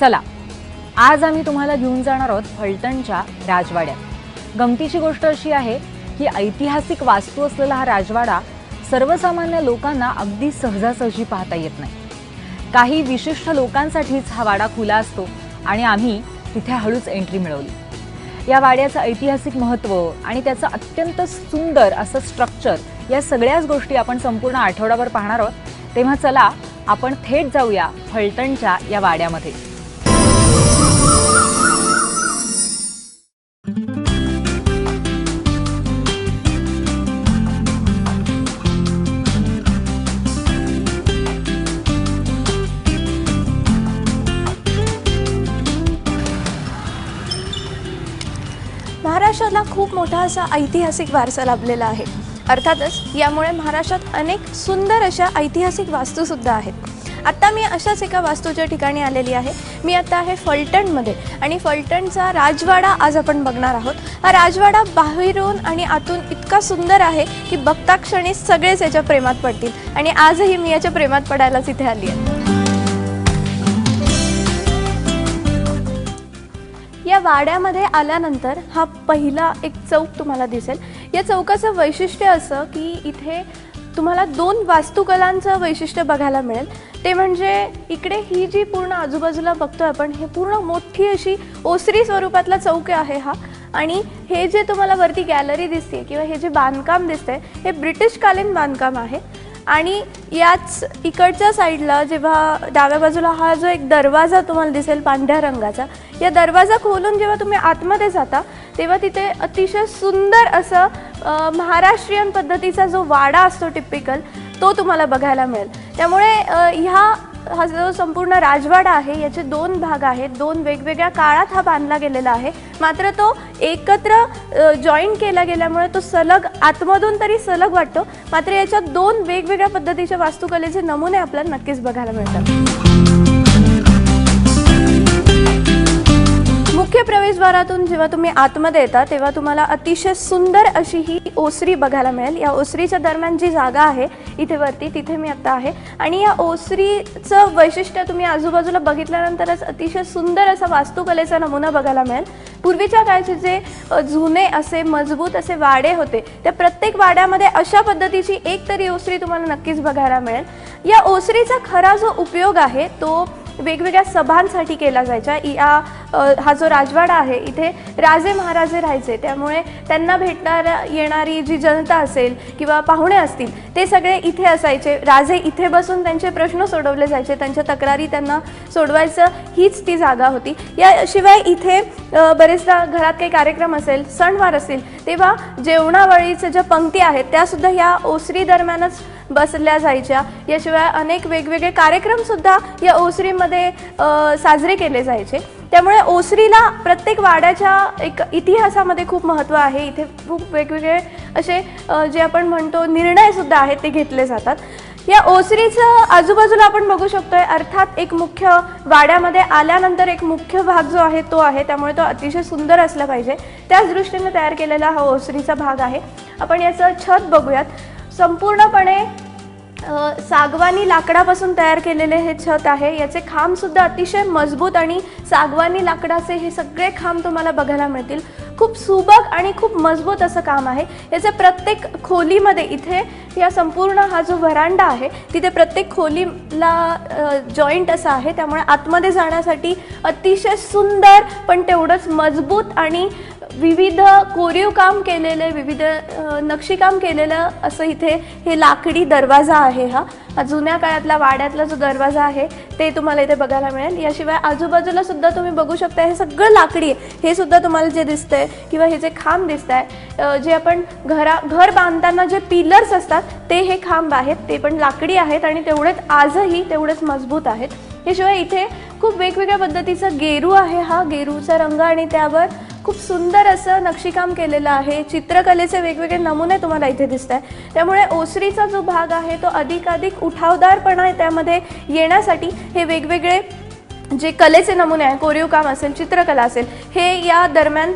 चला आज आम्ही तुम्हाला घेऊन जाणार आहोत फलटणच्या राजवाड्यात. गमतीची गोष्ट अशी आहे की ऐतिहासिक वास्तू असलेला हा राजवाडा सर्वसामान्य लोकांना अगदी सहजासहजी पाहता येत नाही. काही विशिष्ट लोकांसाठीच हा वाडा खुला असतो आणि आम्ही तिथे हळूच एंट्री मिळवली. या वाड्याचं ऐतिहासिक महत्त्व आणि त्याचं अत्यंत सुंदर असं स्ट्रक्चर या सगळ्याच गोष्टी आपण संपूर्ण आठवडाभर पाहणार आहोत तेव्हा चला आपण थेट जाऊया फलटणच्या या वाड्यामध्ये. महाराष्ट्राला खूप मोठा असा ऐतिहासिक वारसा लाभलेला आहे. अर्थातच यामुळे महाराष्ट्रात अनेक सुंदर अशा ऐतिहासिक वास्तूसुद्धा आहेत. आत्ता मी अशाच एका वास्तूच्या ठिकाणी आलेली आहे. मी आता आहे फलटणमध्ये आणि फलटणचा राजवाडा आज आपण बघणार आहोत. हा राजवाडा बाहेरून आणि आतून इतका सुंदर आहे की बघता क्षणी सगळेच याच्या प्रेमात पडतील आणि आजही मी याच्या प्रेमात पडायलाच इथे आली आहे. या वाड्यामध्ये आल्यानंतर हा पहिला एक चौक तुम्हाला दिसेल. या चौकाचं वैशिष्ट्य असं की इथे तुम्हाला दोन वास्तुकलांचं वैशिष्ट्य बघायला मिळेल. ते म्हणजे इकडे ही जी पूर्ण आजूबाजूला बघतोय आपण हे पूर्ण मोठी अशी ओसरी स्वरूपातला चौक आहे हा. आणि हे जे तुम्हाला वरती गॅलरी दिसते किंवा हे जे बांधकाम दिसतंय हे ब्रिटिशकालीन बांधकाम आहे. आणि याच इकडच्या साईडला जेव्हा डाव्या बाजूला हा जो एक दरवाजा तुम्हाला दिसेल पांढऱ्या रंगाचा या दरवाजा खोलून जेव्हा तुम्ही आतमध्ये जाता तेव्हा तिथे अतिशय सुंदर असं महाराष्ट्रीयन पद्धतीचा जो वाडा असतो टिपिकल तो तुम्हाला बघायला मिळेल. त्यामुळे ह्या हा जो संपूर्ण राजवाडा आहे याचे दोन भाग आहेत दोन वेगवेगळ्या काळात हा बांधला गेलेला आहे. मात्र तो एकत्र जॉईन केला गेल्यामुळे तो सलग आतमधून तरी सलग वाटतो. मात्र याच्यात दोन वेगवेगळ्या पद्धतीच्या वास्तुकलेचे नमुने आपल्याला नक्कीच बघायला मिळतात. प्रवेशद्वारातून जेव्हा तुम्ही आतमध्ये येता तेव्हा तुम्हाला अतिशय सुंदर अशी ही ओसरी बघायला मिळेल. या ओसरीच्या दरम्यान जी जागा आहे इथे वरती तिथे मी आत्ता आहे. आणि या ओसरीचं वैशिष्ट्य तुम्ही आजूबाजूला बघितल्यानंतरच अतिशय सुंदर असा वास्तुकलेचा नमुना बघायला मिळेल. पूर्वीच्या काळचे जे जुने असे मजबूत असे वाडे होते त्या प्रत्येक वाड्यामध्ये अशा पद्धतीची एक तरी ओसरी तुम्हाला नक्कीच बघायला मिळेल. या ओसरीचा खरा जो उपयोग आहे तो वेगवेगळ्या सभांसाठी केला जायचा या हा जो राजवाडा आहे इथे राजे महाराजे राहायचे. त्यामुळे त्यांना भेटणार येणारी जी जनता असेल किंवा पाहुणे असतील ते सगळे इथे असायचे. राजे इथे बसून त्यांचे प्रश्न सोडवले जायचे. त्यांच्या तक्रारी त्यांना सोडवायचं हीच ती जागा होती. याशिवाय इथे बरेचदा घरात काही कार्यक्रम असेल सणवार असतील तेव्हा जेवणावळीच्या ज्या पंक्ती आहेत त्यासुद्धा या ओसरी दरम्यानच बसल्या जायच्या. याशिवाय अनेक वेगवेगळे कार्यक्रमसुद्धा या ओसरीमध्ये साजरे केले जायचे. त्यामुळे ओसरीला प्रत्येक वाड्याच्या एक इतिहासामध्ये खूप महत्त्व आहे. इथे खूप वेगवेगळे असे जे आपण म्हणतो निर्णयसुद्धा आहेत ते घेतले जातात. या ओसरीचं आजूबाजूला आपण बघू शकतोय. अर्थात एक मुख्य वाड्यामध्ये आल्यानंतर एक मुख्य भाग जो आहे तो आहे. त्यामुळे तो अतिशय सुंदर असला पाहिजे. त्याच दृष्टीने तयार केलेला हा ओसरीचा भाग आहे. आपण याचं छत बघूयात. संपूर्णपणे सागवानी लाकडापासून तयार केलेले हे छत आहे. याचे खांबसुद्धा अतिशय मजबूत आणि सागवानी लाकडाचे हे सगळे खांब तुम्हाला बघायला मिळतील. खूप सुबक आणि खूप मजबूत असं काम आहे. याचे प्रत्येक खोलीमध्ये इथे या संपूर्ण हा जो व्हरांडा आहे तिथे प्रत्येक खोलीला जॉईंट असा आहे. त्यामुळे आतमध्ये जाण्यासाठी अतिशय सुंदर पण तेवढंच मजबूत आणि विविध कोरीव काम केलेले विविध नक्षीकाम केलेलं असं इथे हे लाकडी दरवाजा आहे हा. हा जुन्या काळातला वाड्यातला जो दरवाजा आहे ते तुम्हाला इथे बघायला मिळेल. याशिवाय आजूबाजूला सुद्धा तुम्ही बघू शकता हे सगळं लाकडी आहे. हे सुद्धा तुम्हाला जे दिसतंय किंवा हे जे खांब दिसत आहे जे आपण घरा घर बांधताना जे पिलर्स असतात ते हे खांब आहेत ते पण लाकडी आहेत आणि तेवढेच आजही तेवढेच मजबूत आहेत. याशिवाय इथे खूप वेगवेगळ्या पद्धतीचा गेरू आहे हा. गेरूचा रंग आणि त्यावर खूप सुंदर असं नक्षीकाम केलेलं आहे. चित्रकलेचे वेगवेगळे नमुने तुम्हाला इथे दिसत आहे त्यामुळे ओसरीचा जो भाग आहे तो अधिकाधिक उठावदारपणा त्यामध्ये येण्यासाठी. हे वेगवेगळे जे कलेचे नमुने आहे कोरीव काम असेल चित्रकला असेल हे या दरम्यान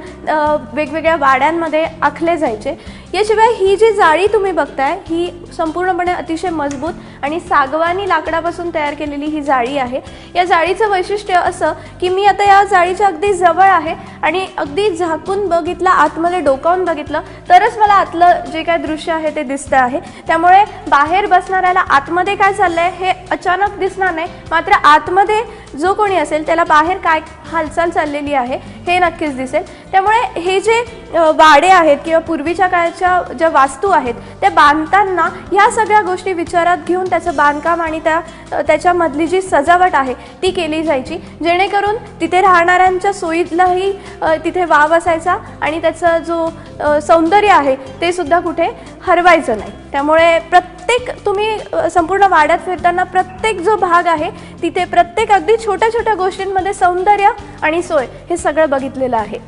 वेगवेगळ्या वाड्यांमध्ये आखले जायचे. याशिवाय ही जी जाळी तुम्ही बघताय ही संपूर्णपणे अतिशय मजबूत आणि सागवानी लाकडापासून तयार केलेली ही जाळी आहे. या जाळीचं वैशिष्ट्य असं की मी आता या जाळीच्या अगदी जवळ आहे आणि अगदी झाकून बघितलं आतमध्ये डोकावून बघितलं तरच मला आतलं जे काय दृश्य आहे ते दिसतं आहे. त्यामुळे बाहेर बसणाऱ्याला आतमध्ये काय चाललंय हे अचानक दिसणार नाही. मात्र आतमध्ये जो कोणी असेल त्याला बाहेर काय हालचाल चाललेली आहे हे नक्कीच दिसेल. त्यामुळे हे जे वाडे आहेत किंवा पूर्वीच्या काळाच्या ज्या वास्तू आहेत त्या बांधताना ह्या सगळ्या गोष्टी विचारात घेऊन त्याचं बांधकाम आणि त्या त्याच्यामधली जी सजावट आहे ती केली जायची. जेणेकरून तिथे राहणाऱ्यांच्या सोयीलाही तिथे वाव असायचा आणि त्याचं जो सौंदर्य आहे ते सुद्धा कुठे हरवायचं नाही. त्यामुळे प्रत्येक तुम्ही संपूर्ण वाड्यात फिरताना प्रत्येक जो भाग आहे तिथे प्रत्येक अगदी छोट्या छोट्या गोष्टींमध्ये सौंदर्य आणि सोय हे सगळं बघितलेलं आहे.